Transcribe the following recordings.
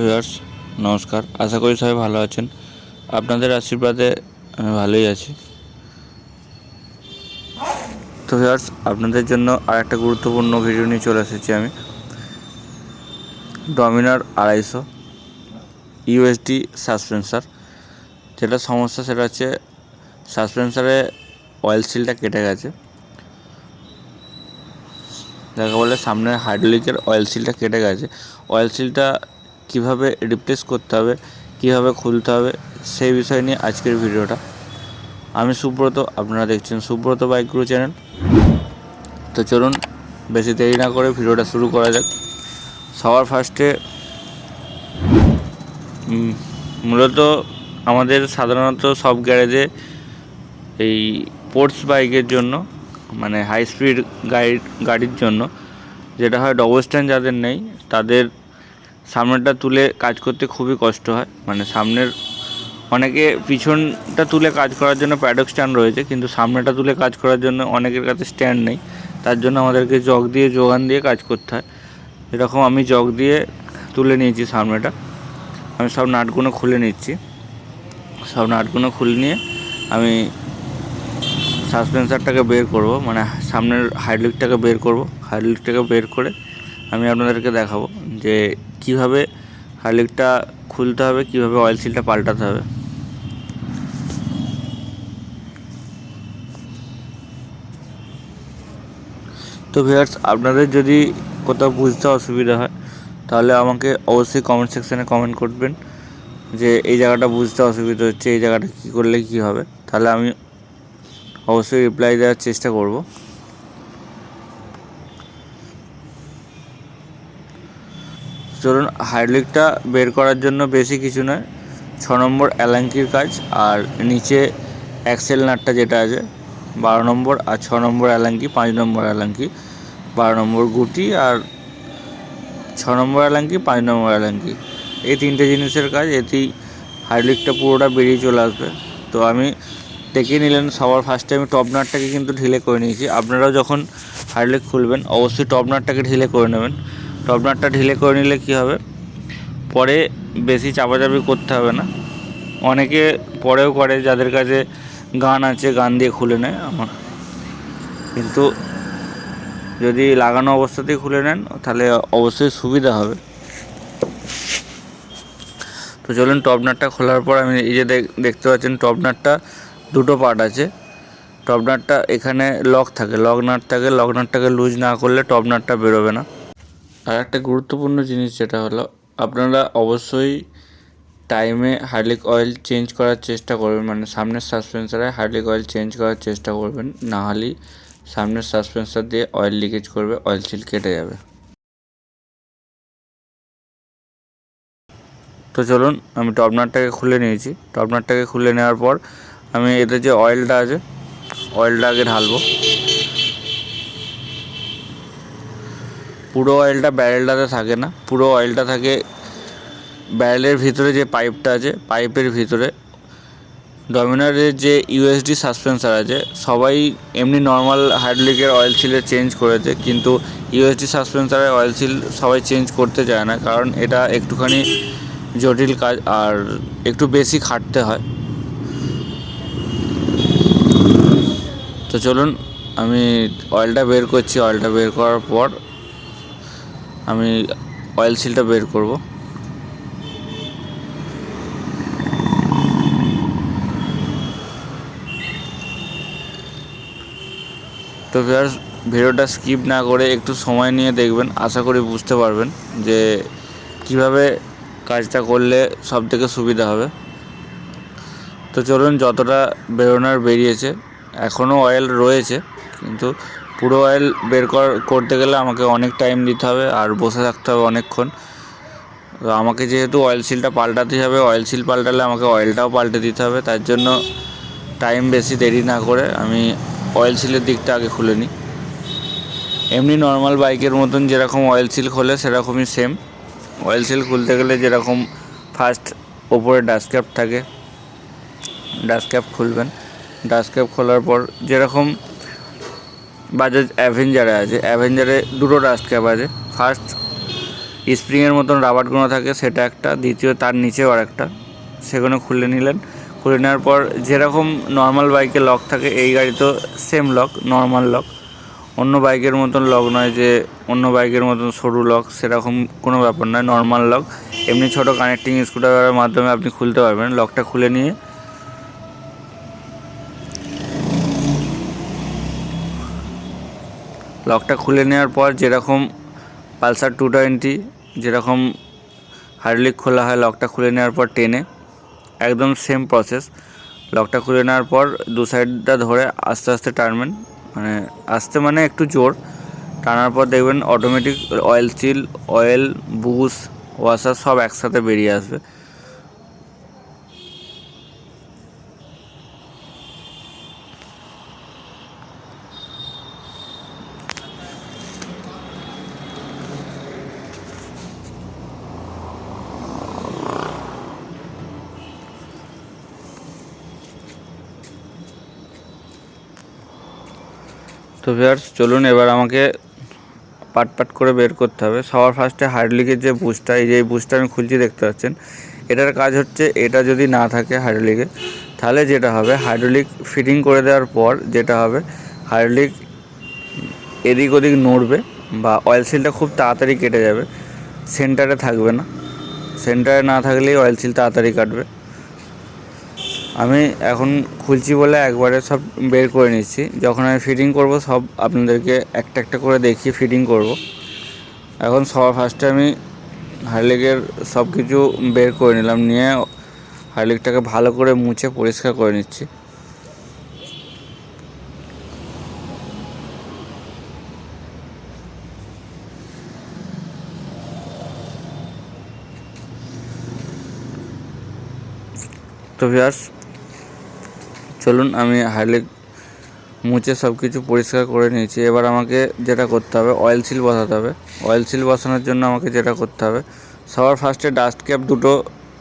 Viewers নমস্কার। আশা করি সবাই ভালো আছেন। আপনাদের আশীর্বাদে আমি ভালোই আছি। তো ভিউয়ার্স আপনাদের জন্য আর একটা গুরুত্বপূর্ণ ভিডিও নিয়ে চলে এসেছি আমি। ডমিনার আড়াইশো ইউএসডি সাসপেন্সার যেটা সমস্যা সেটা হচ্ছে সাসপেন্সারে অয়েল সিলটা কেটে গেছে। যাকে বলে সামনে হাইড্রোলিকের অয়েল সিলটা কেটে গেছে। অয়েল সিলটা কীভাবে রিপ্লেস করতে হবে, কীভাবে খুলতে হবে, সেই বিষয় নিয়ে আজকের ভিডিওটা। আমি সুব্রত, আপনারা দেখছেন সুব্রত বাইক গুরু চ্যানেল। তো চলুন, বেশি দেরি না করে ভিডিওটা শুরু করা যাক। সবার ফার্স্টে মূলত আমাদের সাধারণত সব গ্যারেজে এই স্পোর্টস বাইকের জন্য মানে হাই স্পিড গাড়ি গাড়ির জন্য, যেটা হয় ডবল স্ট্যান্ড যাদের নেই, তাদের সামনেটা তুলে কাজ করতে খুবই কষ্ট হয়। মানে সামনের অনেকে পিছনটা তুলে কাজ করার জন্য প্যাডক স্ট্যান্ড রয়েছে, কিন্তু সামনেটা তুলে কাজ করার জন্য অনেকের কাছে স্ট্যান্ড নেই। তার জন্য আমাদেরকে জগ দিয়ে যোগান দিয়ে কাজ করতে হয়। এরকম আমি জগ দিয়ে তুলে নিয়েছি সামনেটা। আমি সব নাটগুলো খুলে নিচ্ছি। সব নাটগুলো খুলে নিয়ে আমি সাসপেন্সারটাকে বের করব মানে সামনের হাইড্রোলিকটাকে বের করব। হাইড্রোলিকটাকে বের করে আমি আপনাদেরকে দেখাবো যে কীভাবে হাইড্রোলিকটা খুলতে হবে, কীভাবে অয়েল সিলটা পাল্টাতে হবে। তো ভিউয়ার্স আপনাদের যদি কোথাও বুঝতে অসুবিধা হয়, তাহলে আমাকে অবশ্যই কমেন্ট সেকশানে কমেন্ট করবেন যে এই জায়গাটা বুঝতে অসুবিধা হচ্ছে, এই জায়গাটা কী করলে কী হবে। তাহলে আমি অবশ্যই রিপ্লাই দেওয়ার চেষ্টা করব। চলুন হাইড্রোলিকটা বের করার জন্য বেশি কিছু নয়। ছ নম্বর অ্যালাঙ্কির কাজ, আর নিচে অ্যাক্সেল নাটটা যেটা আছে, বারো নম্বর আর ছ নম্বর অ্যালাঙ্কি পাঁচ নম্বর অ্যালাঙ্কি বারো নম্বর গুটি আর ছ নম্বর অ্যালাঙ্কি পাঁচ নম্বর অ্যালাঙ্কি এই তিনটে জিনিসের কাজ, এতেই হাইড্রোলিকটা পুরোটা বেরিয়ে চলে আসবে। তো আমি দেখে নিলেন সবার ফার্স্টে আমি টপ নাটটাকে কিন্তু ঢিলে করে নিয়েছি। আপনারাও যখন হাইড্রোলিক খুলবেন, অবশ্যই টপ নাটটাকে ঢিলে করে নেবেন। টপ নাটটা ঢিলে করে নিলে কী হবে? পরে বেশি চাপাচাপি করতে হবে না। অনেকে পরেও করে, যাদের কাছে গান আছে, গান দিয়ে খুলে নেয় আমার। কিন্তু যদি লাগানো অবস্থাতেই খুলে নেন, তাহলে অবশ্যই সুবিধা হবে। তো চলুন টপ নাটটা খোলার পর আমি এই যে দেখতে পাচ্ছেন টপ নাটটা দুটো পার্ট আছে। টপ নাটটা এখানে লক থাকে লক নাট থাকে। লক নাটটাকে লুজ না করলে টপ নাটটা বেরোবে না। আর একটা গুরুত্বপূর্ণ জিনিস যেটা হলো, আপনারা অবশ্যই টাইমে হার্লিক অয়েল চেঞ্জ করার চেষ্টা করবেন। মানে সামনের সাসপেন্সারে হার্লিক অয়েল চেঞ্জ করার চেষ্টা করবেন। না হলেই সামনের সাসপেন্সার দিয়ে অয়েল লিকেজ করবে অয়েল সিল কেটে যাবে। তো চলুন, আমি টপনারটাকে খুলে নিয়েছি। টপনারটাকে খুলে নেওয়ার পর আমি এতে যে অয়েলটা আছে অয়েলটা আগে ঢালবো। পুরো অয়েলটা ব্যারেলটাতে থাকে না, পুরো অয়েলটা থাকে ব্যারেলের ভিতরে যে পাইপটা আছে পাইপের ভিতরে। ডমিনারের যে ইউএসডি সাসপেন্সার আছে, সবাই এমনি নর্মাল হাইড্রোলিকের অয়েল সিলে চেঞ্জ করেছে, কিন্তু ইউএসডি সাসপেন্সারের অয়েল সিল সবাই চেঞ্জ করতে চায় না, কারণ এটা একটুখানি জটিল কাজ, আর একটু বেশি খাটতে হয়। তো চলুন, আমি অয়েলটা বের করছি অয়েলটা বের করার পর আমি অয়েল সিলটা বের করব। তো ভিউয়ার্স ভিডিওটা স্কিপ না করে একটু সময় নিয়ে দেখবেন, আশা করি বুঝতে পারবেন যে কীভাবে কাজটা করলে সব থেকে সুবিধা হবে। তো চলুন, যতটা বেরোনোর বেরিয়েছে এখনও অয়েল রয়েছে, কিন্তু পুরো অয়েল বের করতে গেলে আমাকে অনেক টাইম দিতে হবে আর বসে থাকতে হবে অনেকক্ষণ। তো আমাকে যেহেতু অয়েল সিলটা পাল্টাতে হবে অয়েল সিল পাল্টালে আমাকে অয়েলটাও পাল্টে দিতে হবে, তার জন্য টাইম বেশি দেরি না করে আমি অয়েল সিলের দিকটা আগে খুলে নিই। এমনি নর্মাল বাইকের মতন যেরকম অয়েল সিল খোলে সেরকমই সেম অয়েল সিল খুলতে গেলে যেরকম ফার্স্ট ওপরে ডাস্টক্যাপ থাকে ডাস্টক্যাপ খুলবেন। ডাস্টক্যাপ খোলার পর যেরকম বাজাজ অ্যাভেঞ্জারে আছে। অ্যাভেঞ্জারে দুটো ডাস্ট ক্যাপ আছে। ফার্স্ট স্প্রিংয়ের মতন রাবার গোনা থাকে, সেটা একটা। দ্বিতীয়, তার নিচেও আর একটা সেগুলো খুলে নিলেন। খুলে নেওয়ার পর যেরকম নর্মাল বাইকে লক থাকে, এই গাড়িতেও সেম লক নর্মাল লক অন্য বাইকের মতন লক নয় যে অন্য বাইকের মতন সরু লক সেরকম কোনো ব্যাপার নয় নর্মাল লক এমনি ছোটো কানেক্টিং স্ক্রুড্রাইভারের মাধ্যমে আপনি খুলতে পারবেন। লকটা খুলে নিয়ে লকটা খুলে নেওয়ার পর যেরকম পালসার টু টোয়েন্টি, যেরকম হার্ডলিক খোলা হয় লকটা খুলে নেওয়ার পর টেনে, একদম সেম প্রসেস লকটা খুলে নেওয়ার পর দু সাইডটা ধরে আস্তে আস্তে টানবেন মানে আস্তে মানে একটু জোর। টানার পর দেখবেন automatic oil seal oil bush washer সব একসাথে বেরিয়ে আসবে। তো ভিউয়ার্স চলুন এবার আমাকে পাট পাট করে বের করতে হবে। সবার ফার্স্টে হাইড্রোলিকের যে বুস্টার এই যে এই বুস্টার আমি খুলছি, দেখতে পাচ্ছেন? এটার কাজ হচ্ছে, এটা যদি না থাকে হাইড্রোলিকে তাহলে যেটা হবে হাইড্রোলিক ফিটিং করে দেওয়ার পর যেটা হবে হাইড্রোলিক এদিক ওদিক নড়বে বা অয়েল সিলটা খুব তাড়াতাড়ি কেটে যাবে। সেন্টারে থাকবে না। সেন্টারে না থাকলেই অয়েল সিল তাড়াতাড়ি কাটবে। আমি এখন খুলছি বলে একবারে সব বের করে নিচ্ছি। যখন আমি ফিটিং করব, সব আপনাদেরকে একটা একটা করে দেখিয়ে ফিটিং করব। এখন সবার ফার্স্টে আমি হাইলেগের সব কিছু বের করে নিলাম, নিয়ে হাইলেগটাকে ভালো করে মুছে পরিষ্কার করে নিচ্ছি। তো ভিউয়ার্স চলুন, আমি হাইলেগ মুছে সব কিছু পরিষ্কার করে নিয়েছি। এবার আমাকে যেটা করতে হবে অয়েল সিল বসাতে হবে। অয়েল সিল বসানোর জন্য আমাকে যেটা করতে হবে, সবার ফার্স্টে ডাস্ট ক্যাপ দুটো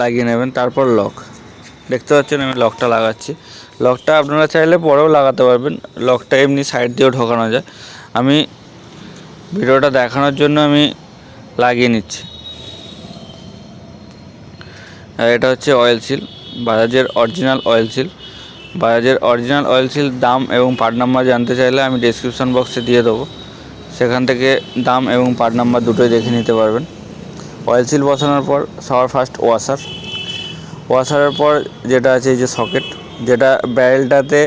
লাগিয়ে নেবেন, তারপর লক দেখতে পাচ্ছেন, আমি লকটা লাগাচ্ছি। লকটা আপনারা চাইলে পরেও লাগাতে পারবেন। লকটা এমনি সাইড দিয়েও ঢোকানো যায়। আমি ভিডিওটা দেখানোর জন্য আমি লাগিয়ে নিচ্ছি। আর এটা হচ্ছে অয়েল সিল বাজাজের অরিজিনাল অয়েল সিল বাজাজের অরিজিনাল অয়েল সিল দাম এবং পার্ট নাম্বার জানতে চাইলে আমি ডিসক্রিপশন বক্সে দিয়ে দেবো। সেখান থেকে দাম এবং পার্ট নাম্বার দুটোই দেখে নিতে পারবেন। অয়েল সিল বসানোর পর সবার ফার্স্ট ওয়াশার ওয়াশারের পর যেটা আছে এই যে সকেট যেটা ব্যারেলটাতে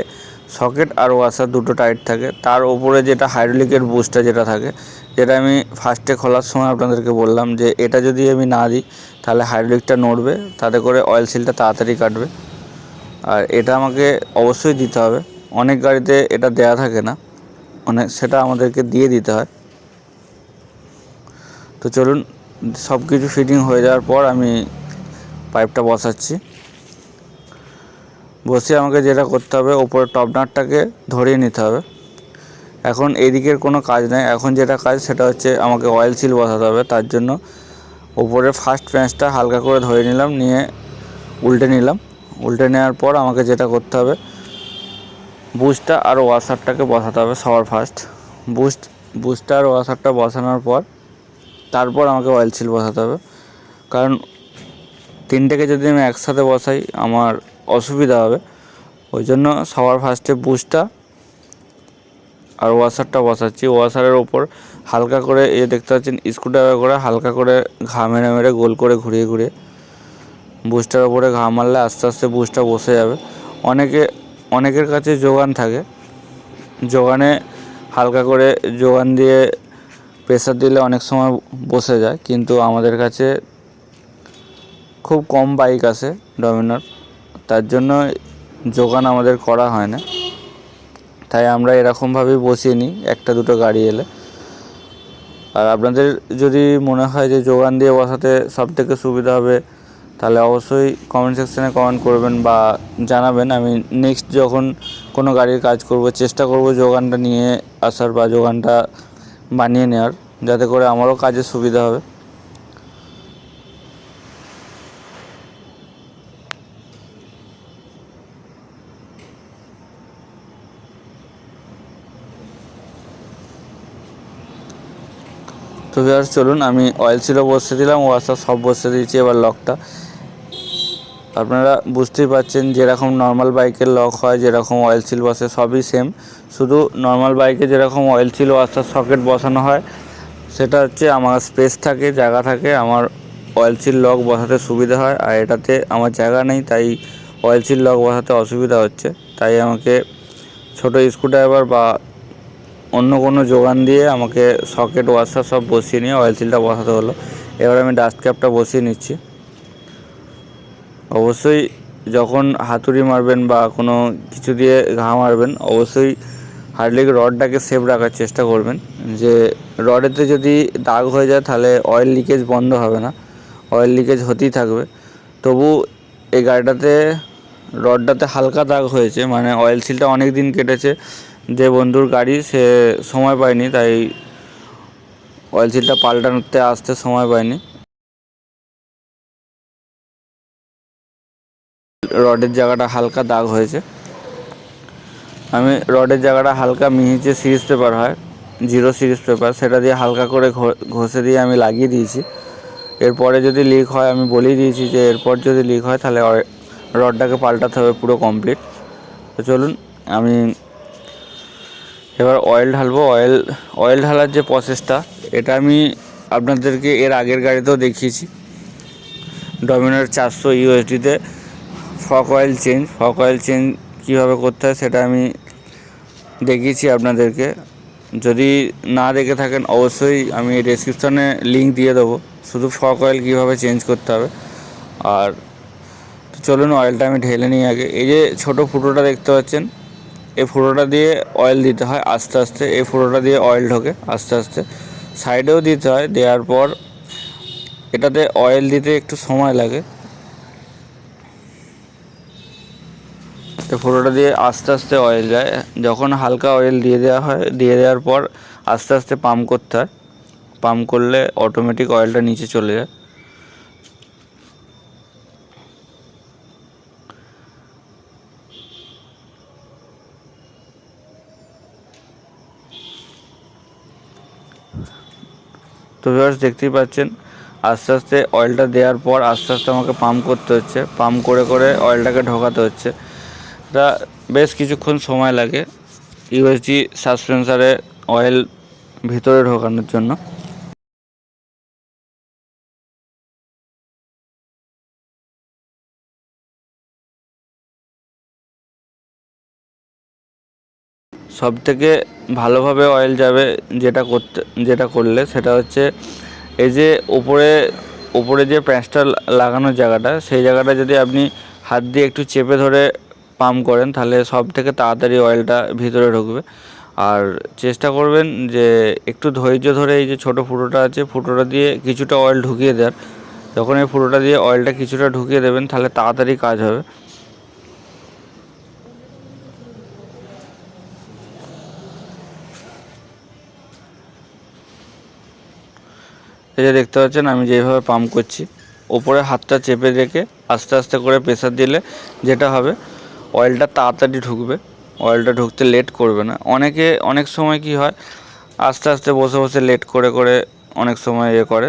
সকেট আর ওয়াশার দুটো টাইট থাকে। তার ওপরে যেটা হাইড্রোলিকের বুস্টটা যেটা থাকে, যেটা আমি ফার্স্টে খোলার সময় আপনাদেরকে বললাম যে এটা যদি আমি না দিই, তাহলে হাইড্রোলিকটা নড়বে, তাতে করে অয়েল সিলটা তাড়াতাড়ি কাটবে। আর এটা আমাকে অবশ্যই দিতে হবে। অনেক গাড়িতে এটা দেয়া থাকে না। অনেক সেটা আমাদেরকে দিয়ে দিতে হয়। তো চলুন সব কিছু ফিটিং হয়ে যাওয়ার পর আমি পাইপটা বসাচ্ছি। বসিয়ে আমাকে যেটা করতে হবে ওপরে টপ নাটটাকে ধরিয়ে নিতে হবে। এখন এদিকের কোনো কাজ নেই। এখন যেটা কাজ, সেটা হচ্ছে আমাকে অয়েল সিল বসাতে হবে। তার জন্য ওপরে ফার্স্ট প্যাঁচটা হালকা করে ধরে নিলাম, নিয়ে উল্টে নিলাম। উল্টে নেওয়ার পর আমাকে যেটা করতে হবে বুস্টটা আর ওয়াশারটাকে বসাতে হবে সবার ফার্স্ট বুস্ট বুস্টটা আর ওয়াশারটা বসানোর পর, তারপর আমাকে অয়েল সিল বসাতে হবে। কারণ তিনটেকে যদি আমি একসাথে বসাই আমার অসুবিধা হবে। ওই জন্য সবার ফার্স্টে বুস্টটা আর ওয়াশারটা বসাচ্ছি। ওয়াশারের ওপর হালকা করে এ দেখতে পাচ্ছেন স্ক্রুড্রাইভার করে হালকা করে ঘা মেরে মেরে গোল করে ঘুরিয়ে ঘুরিয়ে বুস্টার ওপরে ঘা মারলে আস্তে আস্তে বুস্টটা বসে যাবে। অনেকে, অনেকের কাছে যোগান থাকে। যোগানে হালকা করে যোগান দিয়ে প্রেসার দিলে অনেক সময় বসে যায়। কিন্তু আমাদের কাছে খুব কম বাইক আছে ডমিনার তার জন্য যোগান আমাদের করা হয় না। তাই আমরা এরকমভাবেই বসিয়ে নিই, একটা দুটো গাড়ি এলে। আর আপনাদের যদি মনে হয় যে যোগান দিয়ে বসাতে সব থেকে সুবিধা হবে তাহলে অবশ্যই কমেন্ট সেকশানে কমেন্ট করবেন বা জানাবেন। আমি নেক্সট যখন কোনো গাড়ির কাজ করব, চেষ্টা করব যোগানটা নিয়ে আসার বা যোগানটা বানিয়ে নেওয়ার, যাতে করে আমারও কাজে সুবিধা হবে। তো ভিউয়ার্স চলুন, আমি অয়েল সিলও বসে দিলাম ওয়াশার সব বসে দিয়েছি, এবার লকটা। আপনারা বুঝতেই পারছেন যেরকম নর্মাল বাইকের লক হয়, যেরকম অয়েল সিল বসে, সবই সেম শুধু নর্মাল বাইকে যেরকম অয়েল সিল ওয়াশার সকেট বসানো হয়, সেটা হচ্ছে আমার স্পেস থাকে, জায়গা থাকে, আমার অয়েল সিল লক বসাতে সুবিধা হয়। আর এটাতে আমার জায়গা নেই, তাই অয়েল সিল লক বসাতে অসুবিধা হচ্ছে। তাই আমাকে ছোটো স্ক্রুড্রাইভার বা অন্য কোনো যোগান দিয়ে আমাকে সকেট ওয়াশার সব বসিয়ে নিয়ে অয়েল সিলটা বসাতে হলো। এবার আমি ডাস্ট ক্যাপটা বসিয়ে নিচ্ছি। অবশ্যই যখন হাতুড়ি মারবেন বা কোনো কিছু দিয়ে ঘা মারবেন, অবশ্যই হার্ডলিক রডটাকে সেফ রাখার চেষ্টা করবেন। যে রডেতে যদি দাগ হয়ে যায়, তাহলে অয়েল লিকেজ বন্ধ হবে না। অয়েল লিকেজ হতেই থাকবে। তবু এই গাড়িটাতে, রডটাতে হালকা দাগ হয়েছে মানে অয়েল সিলটা অনেক দিন কেটেছে। যে বন্ধুর গাড়ি, সে সময় পায়নি, তাই অয়েল সিলটা পাল্টানোতে আসতে সময় পায়নি। রডের জায়গাটা হালকা দাগ হয়েছে। আমি রডের জায়গাটা হালকা মিহিচে সিরিজ পেপার হয়, জিরো সিরিজ পেপার। সেটা দিয়ে হালকা করে ঘষে দিয়ে আমি লাগিয়ে দিয়েছি। এরপরে যদি লিক হয়, আমি বলেই দিয়েছি যে এরপর যদি লিক হয়, তাহলে রডটাকে পাল্টাতে হবে পুরো কমপ্লিট। তো চলুন, আমি এবার অয়েল ঢালবো। অয়েল অয়েল ঢালার যে প্রসেসটা এটা আমি আপনাদেরকে এর আগের গাড়িতেও দেখিয়েছি। ডমিনার চারশো ইউএসডিতে fork oil change fork oil change কীভাবে করতে হয় সেটা আমি দেখিয়েছি আপনাদেরকে। যদি না দেখে থাকেন অবশ্যই আমি ডেসক্রিপশানে লিঙ্ক দিয়ে দেবো। শুধু ফক অয়েল কীভাবে চেঞ্জ করতে হবে। আর চলুন অয়েলটা আমি ঢেলে নিই আগে। এই যে ছোটো ফুটোটা দেখতে পাচ্ছেন, এই ফুটোটা দিয়ে অয়েল দিতে হয় আস্তে আস্তে। এই ফুটোটা দিয়ে অয়েল ঢোকে আস্তে আস্তে। সাইডেও দিতে হয়, দেওয়ার পর এটাতে অয়েল দিতে একটু সময় লাগে। তো ফুটোটা দিয়ে আস্তে আস্তে অয়েল যায়। যখন হালকা অয়েল দিয়ে দেওয়া হয়, দিয়ে দেওয়ার পর আস্তে আস্তে পাম্প করতে হয়। পাম্প করলে অটোমেটিক অয়েলটা নিচে চলে যায়। তো ভিউয়ার্স দেখতেই পাচ্ছেন, আস্তে আস্তে অয়েলটা দেওয়ার পর আস্তে আস্তে আমাকে পাম্প করতে হচ্ছে। পাম্প করে করে অয়েলটাকে ঢোকাতে হচ্ছে। এটা বেশ কিছুক্ষণ সময় লাগে ইউএসজি সাসপেন্সারে অয়েল ভিতরে ঢোকানোর জন্য। সব থেকে ভালোভাবে অয়েল যাবে যেটা করতে, যেটা করলে সেটা হচ্ছে এই যে ওপরে ওপরে যে প্যাঁচটা লাগানোর জায়গাটা, সেই জায়গাটা যদি আপনি হাত দিয়ে একটু চেপে ধরে পাম্প করেন, তাহলে সব থেকে তাড়াতাড়ি অয়েলটা ভিতরে ঢুকবে। আর চেষ্টা করবেন যে একটু ধৈর্য ধরে এই যে ছোটো ফুটোটা আছে, ফুটোটা দিয়ে কিছুটা অয়েল ঢুকিয়ে দেওয়ার যখন এই ফুটোটা দিয়ে অয়েলটা কিছুটা ঢুকিয়ে দেবেন, তাহলে তাড়াতাড়ি কাজ হবে। এই যে দেখতে পাচ্ছেন, আমি যেভাবে পাম্প করছি, ওপরে হাতটা চেপে রেখে আস্তে আস্তে করে প্রেসার দিলে যেটা হবে অয়েলটা তাড়াতাড়ি ঢুকবে অয়েলটা ঢুকতে লেট করবে না। অনেকে, অনেক সময় কি হয়, আস্তে আস্তে বসে বসে লেট করে করে অনেক সময় ইয়ে করে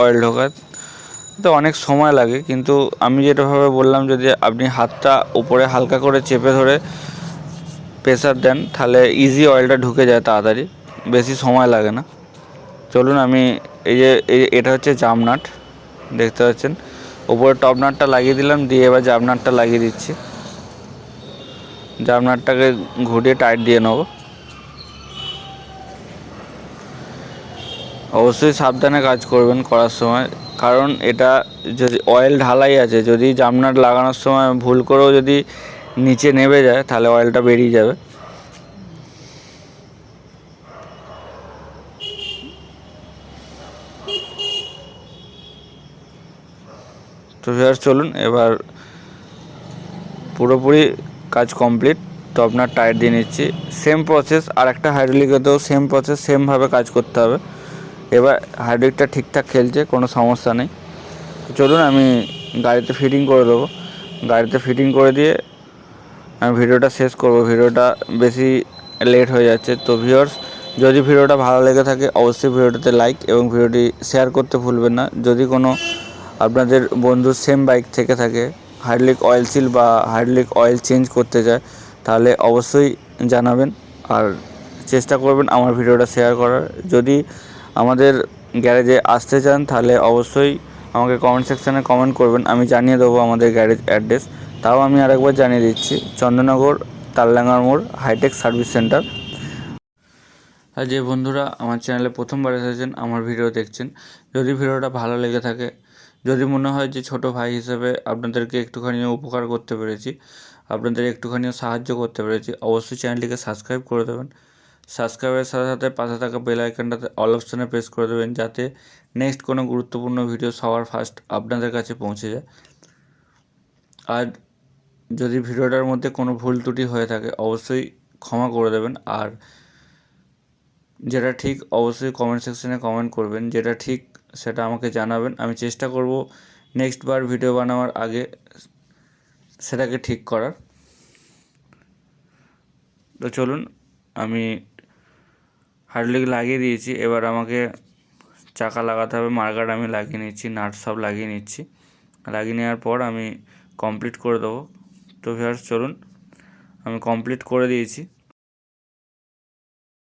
অয়েল ঢোকায়। তো অনেক সময় লাগে, কিন্তু আমি যেটাভাবে বললাম যদি আপনি হাতটা উপরে হালকা করে চেপে ধরে প্রেসার দেন, তাহলে ইজি অয়েলটা ঢুকে যায় তাড়াতাড়ি, বেশি সময় লাগে না। চলুন আমি এই যে এটা হচ্ছে জামনাট দেখতে পাচ্ছেন। উপরে টপ নাটটা লাগিয়ে দিলাম, দিয়ে এবার জামনাটটা লাগিয়ে দিচ্ছি। জামনাটটাকে ঘুরিয়ে টাইট দিয়ে নেব। অবশ্যই সাবধানে কাজ করবেন করার সময়। কারণ এটা যদি অয়েল ঢালাই আছে, যদি জামনাট লাগানোর সময় ভুল করেও যদি নিচে নেমে যায়, তাহলে অয়েলটা বেরিয়ে যাবে। তো চলুন, এবার পুরোপুরি কাজ কমপ্লিট তো আপনার টায়ার দিয়ে নিচ্ছি। সেম প্রসেস আর একটা হাইড্রোলিকেতেও সেম প্রসেস সেমভাবে কাজ করতে হবে। এবার হাইড্রোলিকটা ঠিকঠাক খেলছে, কোনো সমস্যা নেই। চলুন, আমি গাড়িতে ফিটিং করে দেবো। গাড়িতে ফিটিং করে দিয়ে আমি ভিডিওটা শেষ করব। ভিডিওটা বেশি লেট হয়ে যাচ্ছে। তো ভিউয়ার্স যদি ভিডিওটা ভালো লেগে থাকে, অবশ্যই ভিডিওটাতে লাইক এবং ভিডিওটি শেয়ার করতে ভুলবেন না। যদি কোনো আপনাদের বন্ধুর সেম বাইক থেকে থাকে হাইড্রোলিক অয়েল সিল বা হাইড্রোলিক অয়েল চেঞ্জ করতে চায়, তাহলে অবশ্যই জানাবেন আর চেষ্টা করবেন আমার ভিডিওটা শেয়ার করার। যদি আমাদের গ্যারেজে আসতে চান, তাহলে অবশ্যই আমাকে কমেন্ট সেকশানে কমেন্ট করবেন। আমি জানিয়ে দেবো আমাদের গ্যারেজ অ্যাড্রেস তাও আমি আরেকবার জানিয়ে দিচ্ছি, চন্দননগর তালডাঙ্গার মোড় হাইটেক সার্ভিস সেন্টার আর যে বন্ধুরা আমার চ্যানেলে প্রথমবার এসেছেন, আমার ভিডিও দেখছেন, যদি ভিডিওটা ভালো লেগে থাকে যদি মনে হয় যে ছোট ভাই হিসেবে আপনাদেরকে একটুখানি উপকার করতে পেরেছি, আপনাদের একটুখানিও সাহায্য করতে পেরেছি, অবশ্যই চ্যানেলটিকে সাবস্ক্রাইব করে দেবেন। সাবস্ক্রাইবের সাথে সাথে পাশে থাকা বেল আইকনটাতে অল অপশনে প্রেস করে দেবেন যাতে নেক্সট কোনো গুরুত্বপূর্ণ ভিডিও সবার ফার্স্ট আপনাদের কাছে পৌঁছে যায়। আর যদি ভিডিওটার মধ্যে কোনো ভুল ত্রুটি হয়ে থাকে, অবশ্যই ক্ষমা করে দেবেন। আর যেটা ঠিক অবশ্যই কমেন্ট সেকশনে কমেন্ট করবেন। যেটা ঠিক সেটা আমাকে জানাবেন। আমি চেষ্টা করব নেক্সট বার ভিডিও বানানোর আগে সেটাকে ঠিক করার। তো চলুন, আমি হার্ডলিক লাগিয়ে দিয়েছি। এবার আমাকে চাকা লাগাতে হবে। মার্কার আমি লাগিয়ে নিচ্ছি, নাট সব লাগিয়ে নিচ্ছি। লাগিয়ে নেওয়ার পর আমি কমপ্লিট করে দেবো। তো ভিউয়ার্স চলুন, আমি কমপ্লিট করে দিয়েছি।